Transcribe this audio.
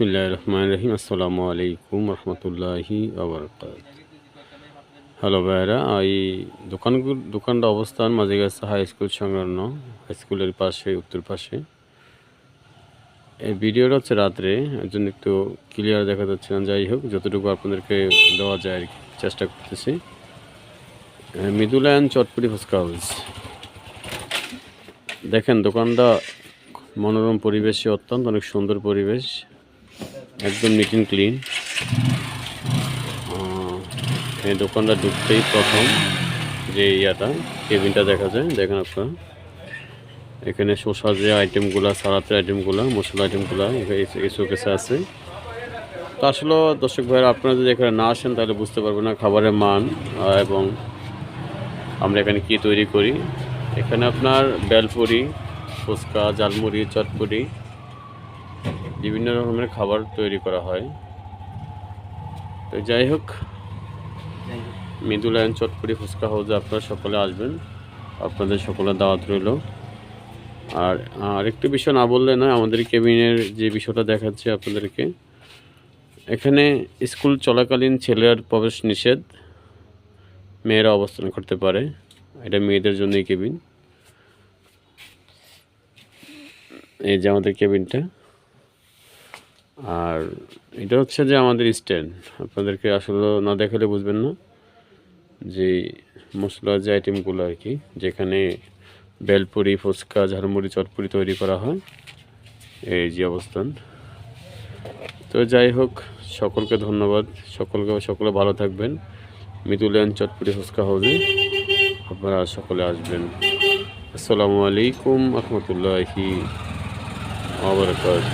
রহমান রহিম আসসালামু আলাইকুম রহমতুল্লাহি হ্যালো ভাইরা এই দোকান দোকানটা অবস্থান মাঝে মাঝেগাছা হাই স্কুল সংলগ্ন হাই স্কুলের পাশে, উত্তর পাশে। এই ভিডিওটা হচ্ছে রাত্রে, এর জন্য একটু ক্লিয়ার দেখা যাচ্ছে না। যাই হোক, যতটুকু আপনাদেরকে দেওয়া যায় আর কি, চেষ্টা করতেছি। মৃদুলায়ন চটপটি ফুচকা হাউস। দেখেন, দোকানটা মনোরম পরিবেশে, অত্যন্ত অনেক সুন্দর পরিবেশ। একদম নিট অ্যান্ড ক্লিন এই দোকানটা ঢুকতেই প্রথম যে ইয়াটা, কেবিনটা দেখা যায়, দেখেন আপনারা। এখানে শসা যে আইটেমগুলো সালাতের আইটেমগুলো মশলা আইটেমগুলো এই শোকেসে আছে। তো আসলে দর্শক ভাইরা, আপনারা যদি এখানে না আসেন, তাহলে বুঝতে পারবেন না খাবারের মান এবং আমরা এখানে কি তৈরি করি। এখানে আপনার বেলপুরি, ফুচকা জালমুড়ি চটপুরি বিভিন্ন রকমের খাবার তৈরি করা হয়। তো যাই হোক মৃদুলায়ন চটপুরি ফুচকা হাউসে আপনারা সকলে আসবেন। আপনাদের সকলের দাওয়াত রইল। আর, আরেকটু বিষয় না বললে না আমাদের কেবিনের যে বিষয়টা দেখাচ্ছে আপনাদেরকে। এখানে স্কুল চলাকালীন ছেলের প্রবেশ নিষেধ। মেয়েরা অবস্থান করতে পারে। এটা মেয়েদের জন্যই কেবিন। এই যে আমাদের কেবিনটা। আর এটা হচ্ছে যে আমাদের স্ট্যান্ড। আপনাদেরকে আসলে না দেখালে বুঝবেন না যে মশলা যে আইটেমগুলো আর কি, যেখানে বেলপুরি, ফুচকা, ঝালমুড়ি, চটপুরি তৈরি করা হয়, এই যে অবস্থান। তো যাই হোক, সকলকে ধন্যবাদ। সকলকে, সকলে ভালো থাকবেন। মিতুলিয়ান চটপুরি ফুচকা হাউসে আপনারা সকলে আসবেন। আসসালামু আলাইকুম রহমতুল্লাহি আবরকাত